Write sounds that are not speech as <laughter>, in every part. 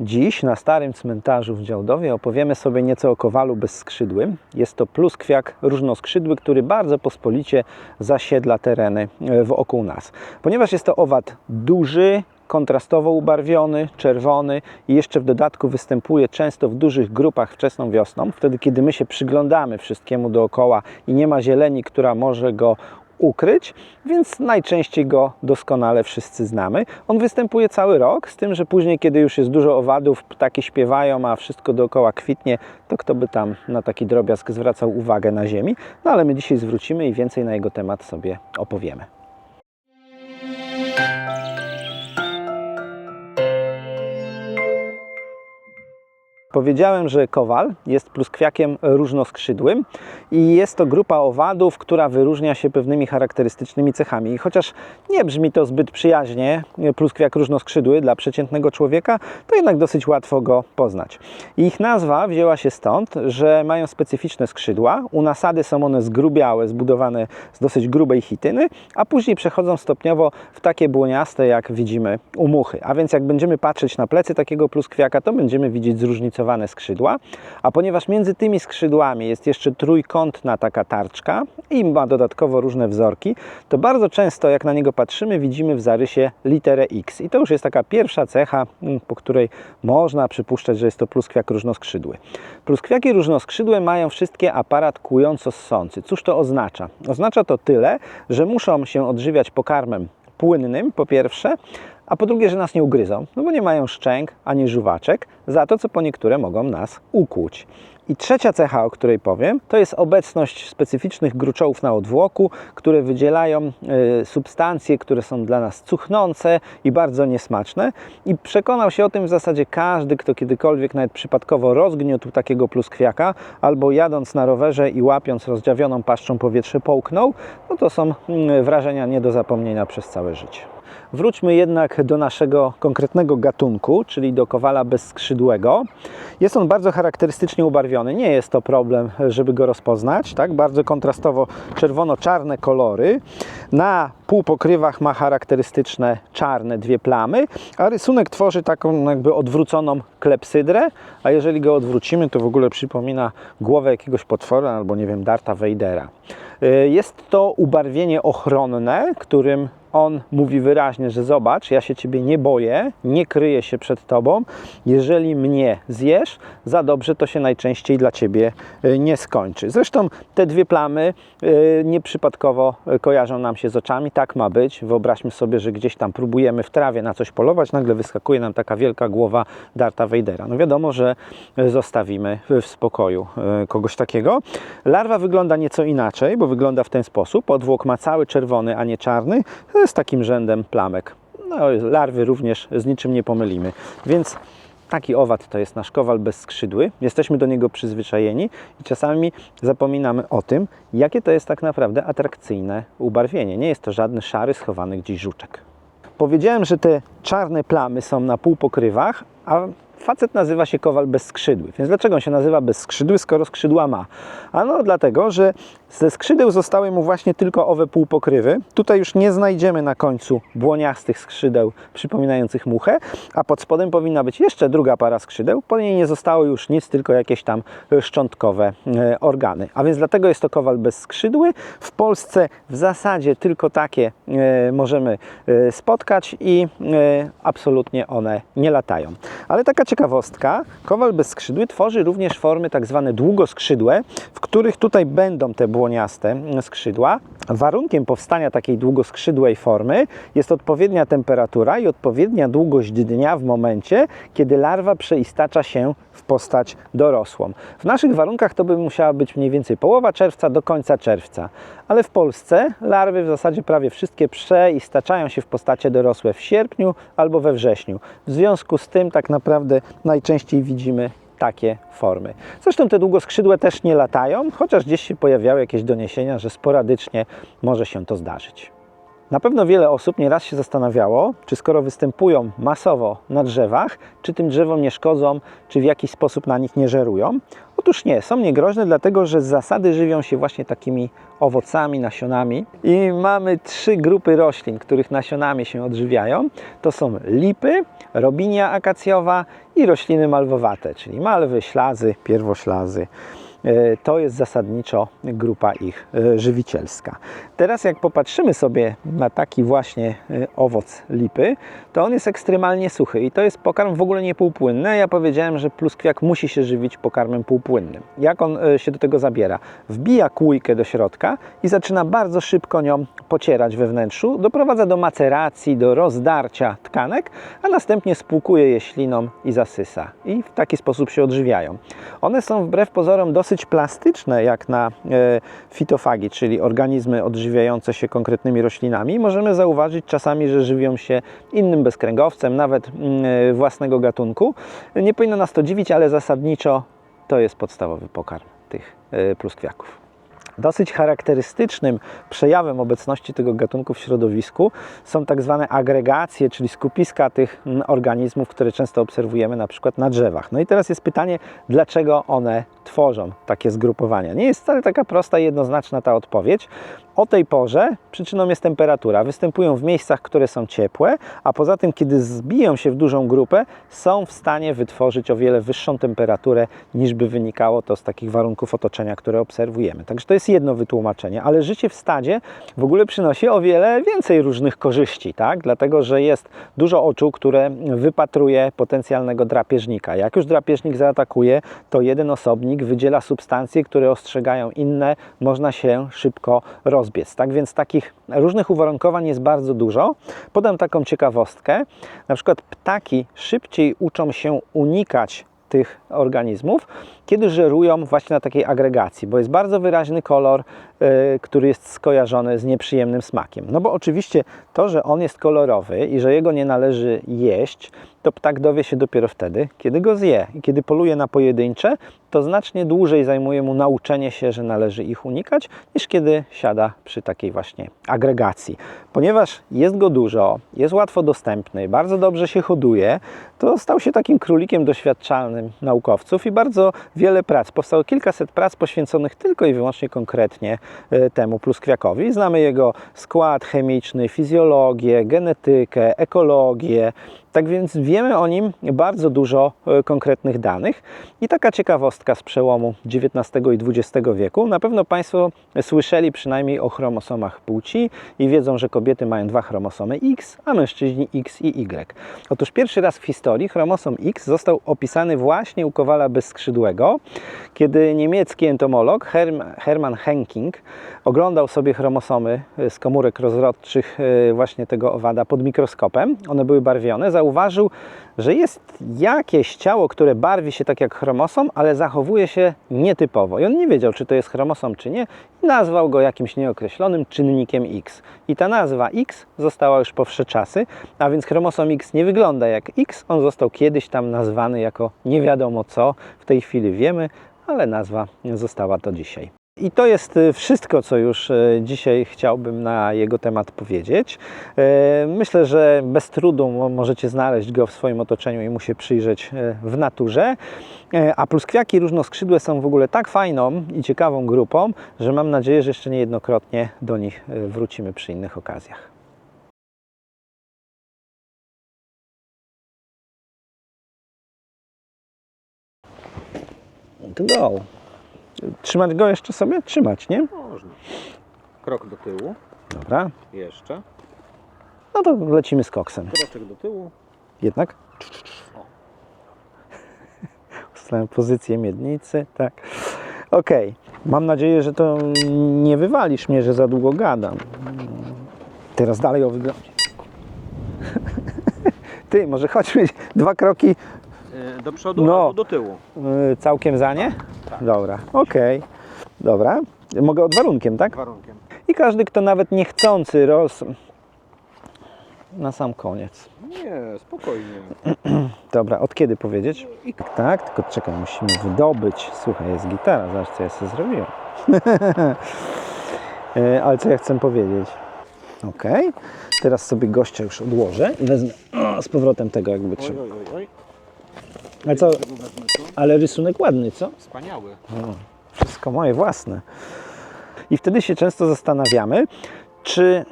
Dziś na starym cmentarzu w Działdowie opowiemy sobie nieco o kowalu bezskrzydłym. Jest to pluskwiak różnoskrzydły, który bardzo pospolicie zasiedla tereny e, wokół nas. Ponieważ jest to owad duży, kontrastowo ubarwiony, czerwony i jeszcze w dodatku występuje często w dużych grupach wczesną wiosną, wtedy kiedy my się przyglądamy wszystkiemu dookoła i nie ma zieleni, która może go ukryć, więc najczęściej go doskonale wszyscy znamy. On występuje cały rok, z tym, że później, kiedy już jest dużo owadów, ptaki śpiewają, a wszystko dookoła kwitnie, to kto by tam na taki drobiazg zwracał uwagę na ziemi. No ale my dzisiaj zwrócimy i więcej na jego temat sobie opowiemy. Powiedziałem, że kowal jest pluskwiakiem różnoskrzydłym i jest to grupa owadów, która wyróżnia się pewnymi charakterystycznymi cechami. I chociaż nie brzmi to zbyt przyjaźnie, pluskwiak różnoskrzydły dla przeciętnego człowieka, to jednak dosyć łatwo go poznać. Ich nazwa wzięła się stąd, że mają specyficzne skrzydła. U nasady są one zgrubiałe, zbudowane z dosyć grubej chityny, a później przechodzą stopniowo w takie błoniaste, jak widzimy u muchy. A więc jak będziemy patrzeć na plecy takiego pluskwiaka, to będziemy widzieć zróżnicowane skrzydła, a ponieważ między tymi skrzydłami jest jeszcze trójkątna taka tarczka i ma dodatkowo różne wzorki, to bardzo często jak na niego patrzymy, widzimy w zarysie literę X. I to już jest taka pierwsza cecha, mm, po której można przypuszczać, że jest to pluskwiak różnoskrzydły. Pluskwiaki różnoskrzydłe mają wszystkie aparat kłująco-ssący. Cóż to oznacza? Oznacza to tyle, że muszą się odżywiać pokarmem płynnym, po pierwsze, a po drugie, że nas nie ugryzą, no bo nie mają szczęk ani żuwaczek, za to, co po niektóre mogą nas ukłuć. I trzecia cecha, o której powiem, to jest obecność specyficznych gruczołów na odwłoku, które wydzielają y, substancje, które są dla nas cuchnące i bardzo niesmaczne. I przekonał się o tym w zasadzie każdy, kto kiedykolwiek nawet przypadkowo rozgniótł takiego pluskwiaka, albo jadąc na rowerze i łapiąc rozdziawioną paszczą powietrze połknął, no to są y, wrażenia nie do zapomnienia przez całe życie. Wróćmy jednak do naszego konkretnego gatunku, czyli do kowala bezskrzydłego. Jest on bardzo charakterystycznie ubarwiony. Nie jest to problem, żeby go rozpoznać. Tak? Bardzo kontrastowo czerwono-czarne kolory. Na półpokrywach ma charakterystyczne czarne dwie plamy, a rysunek tworzy taką jakby odwróconą klepsydrę, a jeżeli go odwrócimy, to w ogóle przypomina głowę jakiegoś potwora albo nie wiem, Darta Vadera. Jest to ubarwienie ochronne, którym on mówi wyraźnie, że zobacz, ja się ciebie nie boję, nie kryję się przed tobą. Jeżeli mnie zjesz, za dobrze to się najczęściej dla ciebie nie skończy. Zresztą te dwie plamy nieprzypadkowo kojarzą nam się z oczami. Tak ma być. Wyobraźmy sobie, że gdzieś tam próbujemy w trawie na coś polować, nagle wyskakuje nam taka wielka głowa Darta Vadera. No wiadomo, że zostawimy w spokoju kogoś takiego. Larwa wygląda nieco inaczej, bo wygląda w ten sposób. Odwłok ma cały czerwony, a nie czarny z takim rzędem plamek. No, larwy również z niczym nie pomylimy. Więc taki owad to jest nasz kowal bezskrzydły. Jesteśmy do niego przyzwyczajeni i czasami zapominamy o tym, jakie to jest tak naprawdę atrakcyjne ubarwienie. Nie jest to żadny szary, schowany gdzieś żuczek. Powiedziałem, że te czarne plamy są na półpokrywach, a facet nazywa się kowal bezskrzydły. Więc dlaczego on się nazywa bezskrzydły, skoro skrzydła ma? Ano dlatego, że ze skrzydeł zostały mu właśnie tylko owe półpokrywy. Tutaj już nie znajdziemy na końcu błoniastych skrzydeł przypominających muchę, a pod spodem powinna być jeszcze druga para skrzydeł. Po niej nie zostało już nic, tylko jakieś tam szczątkowe e, organy. A więc dlatego jest to kowal bezskrzydły. W Polsce w zasadzie tylko takie e, możemy e, spotkać i absolutnie one nie latają. Ale taka ciekawostka, kowal bezskrzydły tworzy również formy tak zwane długoskrzydłe, w których tutaj będą te błoniaste skrzydła. Warunkiem powstania takiej długoskrzydłej formy jest odpowiednia temperatura i odpowiednia długość dnia w momencie, kiedy larwa przeistacza się w postać dorosłą. W naszych warunkach to by musiała być mniej więcej połowa czerwca do końca czerwca, ale w Polsce larwy w zasadzie prawie wszystkie przeistaczają się w postacie dorosłe w sierpniu albo we wrześniu. W związku z tym tak naprawdę najczęściej widzimy takie formy. Zresztą te długoskrzydłe też nie latają, chociaż gdzieś się pojawiały jakieś doniesienia, że sporadycznie może się to zdarzyć. Na pewno wiele osób nieraz się zastanawiało, czy skoro występują masowo na drzewach, czy tym drzewom nie szkodzą, czy w jakiś sposób na nich nie żerują. Otóż nie, są niegroźne, dlatego że z zasady żywią się właśnie takimi owocami, nasionami. I mamy trzy grupy roślin, których nasionami się odżywiają. To są lipy, robinia akacjowa i rośliny malwowate, czyli malwy, ślazy, pierwoślazy. E, To jest zasadniczo grupa ich e, żywicielska. Teraz jak popatrzymy sobie na taki właśnie e, owoc lipy, to on jest ekstremalnie suchy i to jest pokarm w ogóle nie półpłynny. Ja powiedziałem, że pluskwiak musi się żywić pokarmem półpłynnym. Jak on się do tego zabiera? Wbija kłójkę do środka i zaczyna bardzo szybko nią pocierać we wnętrzu, doprowadza do maceracji, do rozdarcia tkanek, a następnie spłukuje je śliną i zasysa. I w taki sposób się odżywiają. One są wbrew pozorom dosyć plastyczne jak na e, fitofagi, czyli organizmy odżywiające się konkretnymi roślinami. Możemy zauważyć czasami, że żywią się innym bezkręgowcem, nawet mm, e, własnego gatunku. Nie powinno nas to dziwić, ale zasadniczo to jest podstawowy pokarm tych e, pluskwiaków. Dosyć charakterystycznym przejawem obecności tego gatunku w środowisku są tak zwane agregacje, czyli skupiska tych mm, organizmów, które często obserwujemy na przykład na drzewach. No i teraz jest pytanie, dlaczego one tworzą takie zgrupowania? Nie jest wcale taka prosta i jednoznaczna ta odpowiedź. O tej porze przyczyną jest temperatura. Występują w miejscach, które są ciepłe, a poza tym, kiedy zbiją się w dużą grupę, są w stanie wytworzyć o wiele wyższą temperaturę, niż by wynikało to z takich warunków otoczenia, które obserwujemy. Także to jest jedno wytłumaczenie, ale życie w stadzie w ogóle przynosi o wiele więcej różnych korzyści, tak? Dlatego, że jest dużo oczu, które wypatruje potencjalnego drapieżnika. Jak już drapieżnik zaatakuje, to jeden osobnik wydziela substancje, które ostrzegają inne, można się szybko rozbiec. Tak więc takich różnych uwarunkowań jest bardzo dużo. Podam taką ciekawostkę. Na przykład ptaki szybciej uczą się unikać tych organizmów, kiedy żerują właśnie na takiej agregacji, bo jest bardzo wyraźny kolor, y, który jest skojarzony z nieprzyjemnym smakiem. No bo oczywiście to, że on jest kolorowy i że jego nie należy jeść, to ptak dowie się dopiero wtedy, kiedy go zje. I kiedy poluje na pojedyncze, to znacznie dłużej zajmuje mu nauczenie się, że należy ich unikać, niż kiedy siada przy takiej właśnie agregacji. Ponieważ jest go dużo, jest łatwo dostępny, bardzo dobrze się hoduje, to stał się takim królikiem doświadczalnym naukowców i bardzo wiele prac. Powstało kilkaset prac poświęconych tylko i wyłącznie konkretnie e, temu pluskwiakowi. Znamy jego skład chemiczny, fizjologię, genetykę, ekologię. Tak więc wiemy o nim bardzo dużo e, konkretnych danych. I taka ciekawostka z przełomu XIX i XX wieku. Na pewno Państwo słyszeli przynajmniej o chromosomach płci i wiedzą, że kobiety mają dwa chromosomy X, a mężczyźni X i Y. Otóż pierwszy raz w historii chromosom X został opisany właśnie u kowala bezskrzydłego, kiedy niemiecki entomolog Herm, Hermann Henking oglądał sobie chromosomy e, z komórek rozrodczych e, właśnie tego owada pod mikroskopem. One były barwione. Zauważył, że jest jakieś ciało, które barwi się tak jak chromosom, ale zachowuje się nietypowo. I on nie wiedział, czy to jest chromosom, czy nie, i nazwał go jakimś nieokreślonym czynnikiem X. I ta nazwa X została już po wsze czasy, a więc chromosom X nie wygląda jak X, on został kiedyś tam nazwany jako nie wiadomo co. W tej chwili wiemy, ale nazwa została do dzisiaj. I to jest y, wszystko, co już y, dzisiaj chciałbym na jego temat powiedzieć. E, Myślę, że bez trudu mo- możecie znaleźć go w swoim otoczeniu i mu się przyjrzeć w naturze. A pluskwiaki różnoskrzydłe są w ogóle tak fajną i ciekawą grupą, że mam nadzieję, że jeszcze niejednokrotnie do nich wrócimy przy innych okazjach. Go. Trzymać go jeszcze sobie? Trzymać, nie? Można. Krok do tyłu. Dobra. Jeszcze. No to lecimy z koksem. Kroczek do tyłu. Jednak? Ustalałem pozycję miednicy, tak. Okej. Mam nadzieję, że to nie wywalisz mnie, że za długo gadam. Teraz dalej o wyglądzie. <laughs> Ty, może chodźmy dwa kroki E, Do przodu No. albo do tyłu. y, całkiem za nie? Tak. Dobra, okej. Dobra. Mogę od warunkiem, tak? Warunkiem. I każdy, kto nawet niechcący roz... Na sam koniec. Nie, spokojnie. <clears throat> Dobra, od kiedy powiedzieć? I Tak, tylko czekaj, musimy wydobyć. Słuchaj, jest gitara, zobacz co ja sobie zrobiłem. <laughs> E, Ale co ja chcę powiedzieć? Ok. Teraz sobie gościa już odłożę i wezmę o, z powrotem tego jakby trzeba. oj, oj. Ale co? Ale rysunek ładny, co? Wspaniały. O, wszystko moje własne. I wtedy się często zastanawiamy, czy.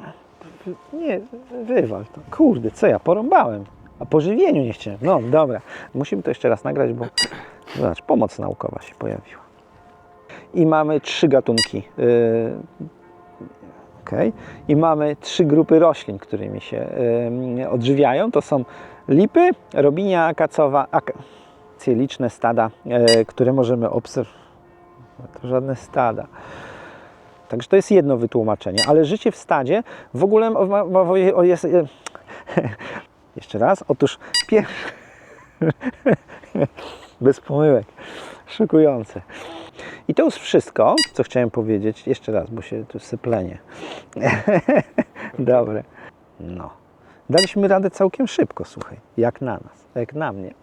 Nie, wywal to. Kurde, co ja porąbałem? A po żywieniu nie chciałem. No dobra, musimy to jeszcze raz nagrać, bo zobacz, pomoc naukowa się pojawiła. I mamy trzy gatunki. Yy, okej. I mamy trzy grupy roślin, którymi się yy, odżywiają. To są lipy, robinia akacowa, ak liczne stada, e, które możemy obserwować. To żadne stada. Także to jest jedno wytłumaczenie, ale życie w stadzie w ogóle jest. e, <laughs> Jeszcze raz. Otóż pierwsze. <laughs> Bez pomyłek. Szokujące. I to już wszystko, co chciałem powiedzieć. Jeszcze raz, bo się tu syplenie. <laughs> Dobre. No. Daliśmy radę całkiem szybko, słuchaj. Jak na nas, jak na mnie.